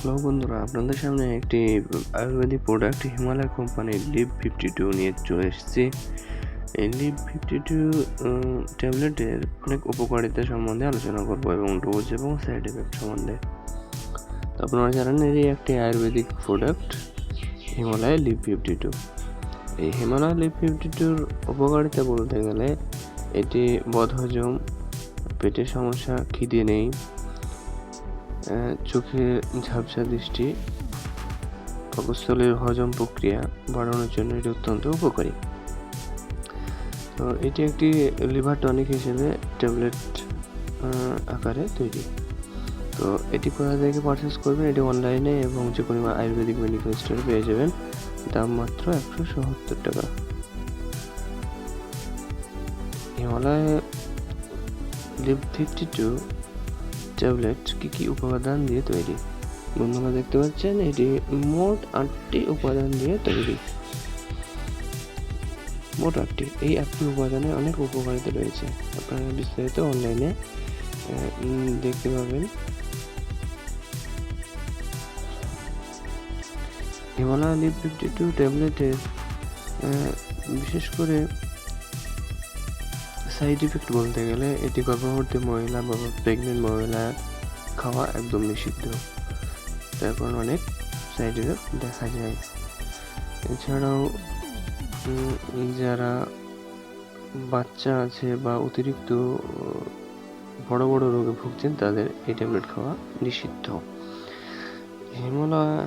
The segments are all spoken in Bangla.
হ্যালো বন্ধুরা, আপনাদের সামনে একটি আয়ুর্বেদিক প্রোডাক্ট হিমালয় কোম্পানির লিপ ফিফটি টু নিয়ে চলে এসেছি। এই লিপ ফিফটি টু ট্যাবলেটের অনেক উপকারিতা সম্বন্ধে আলোচনা করব এবং ডোজ এবং সাইড এফেক্ট সম্বন্ধে। তো আপনারা জানেন এটি একটি Ayurvedic product Himalaya Liv fifty two এই হিমালয় লিপ ফিফটি টুর উপকারিতা বলতে গেলে এটি বদহজম, পেটের সমস্যা, খিদে নেই চোখে ঝাপসা দৃষ্টি পাকস্থলীর হজম প্রক্রিয়া বাড়ানোর জন্য এটি অত্যন্ত উপকারী। তো এটি একটি লিভার টনিক হিসেবে ট্যাবলেট আকারে তৈরি। তো এটি কোথা থেকে পারচেস করবেন, এটি অনলাইনে এবং যে কোনো আয়ুর্বেদিক মেডিকেল স্টোরে পেয়ে যাবেন। দাম মাত্র একশো সত্তর টাকা। Himalaya Liv fifty two tablet কি কি উপাদান দিয়ে তৈরি? বন্ধুরা দেখতে পাচ্ছেন, এটি মোট আটটি উপাদান দিয়ে তৈরি। মোট আটটি। এই আটটি উপাদানে অনেক উপকারিতা রয়েছে। আপনারা বিস্তারিত অনলাইনে দেখতে পাবেন। হিমালয় লিভ ফিফটি টু ট্যাবলেটের বিশেষ করে সাইড ইফেক্ট বলতে গেলে এটি গর্ভবতী মহিলা বা প্রেগনেন্ট মহিলা খাওয়া একদম নিষিদ্ধ। তারপর অনেক সাইড ইফেক্ট দেখা যায়। এছাড়াও যারা বাচ্চা আছে বা অতিরিক্ত বড় বড় রোগে ভুগছেন, তাদের এই ট্যাবলেট খাওয়া নিষিদ্ধ। হিমালয়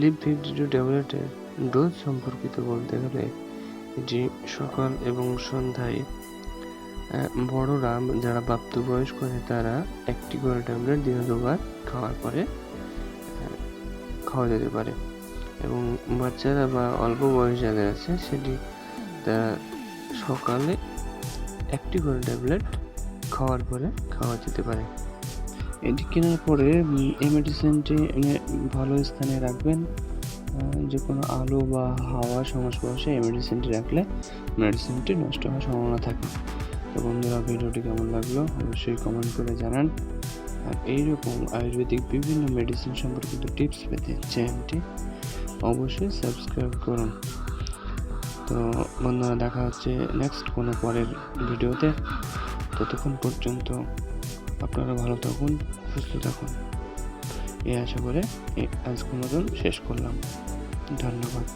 লিপ ফিফটি টু ট্যাবলেটের ডোজ সম্পর্কিত বলতে গেলে এটি সকাল এবং সন্ধ্যায় বড়রা যারা প্রাপ্তবয়স্ক আছে তারা একটি করে ট্যাবলেট দিনে দুবার খাওয়ার পরে খাওয়া যেতে পারে। এবং বাচ্চারা বা অল্প বয়স যাদের আছে, সেটি তারা সকালে একটি করে ট্যাবলেট খাওয়ার পরে খাওয়া যেতে পারে। এটি কেনার পরে এই মেডিসিনটি ভালো স্থানে রাখবেন। যে কোনো আলো বা হাওয়ার সংস্পর্শে এই মেডিসিনটি রাখলে মেডিসিনটি নষ্ট হওয়ার সম্ভাবনা থাকে। তো বন্ধুরা, ভিডিওটি কেমন লাগল অবশ্যই কমেন্ট করে জানান। আর এইরকম আয়ুর্বেদিক বিভিন্ন মেডিসিন সম্পর্কিত টিপস পেতে চ্যানেলটি অবশ্যই সাবস্ক্রাইব করুন। তো বন্ধুরা, দেখা হচ্ছে নেক্সট কোনো পরের ভিডিওতে। ততক্ষণ পর্যন্ত আপনারা ভালো থাকুন, সুস্থ থাকুন। এই আশা করে আজকের মতন শেষ করলাম। ধন্যবাদ।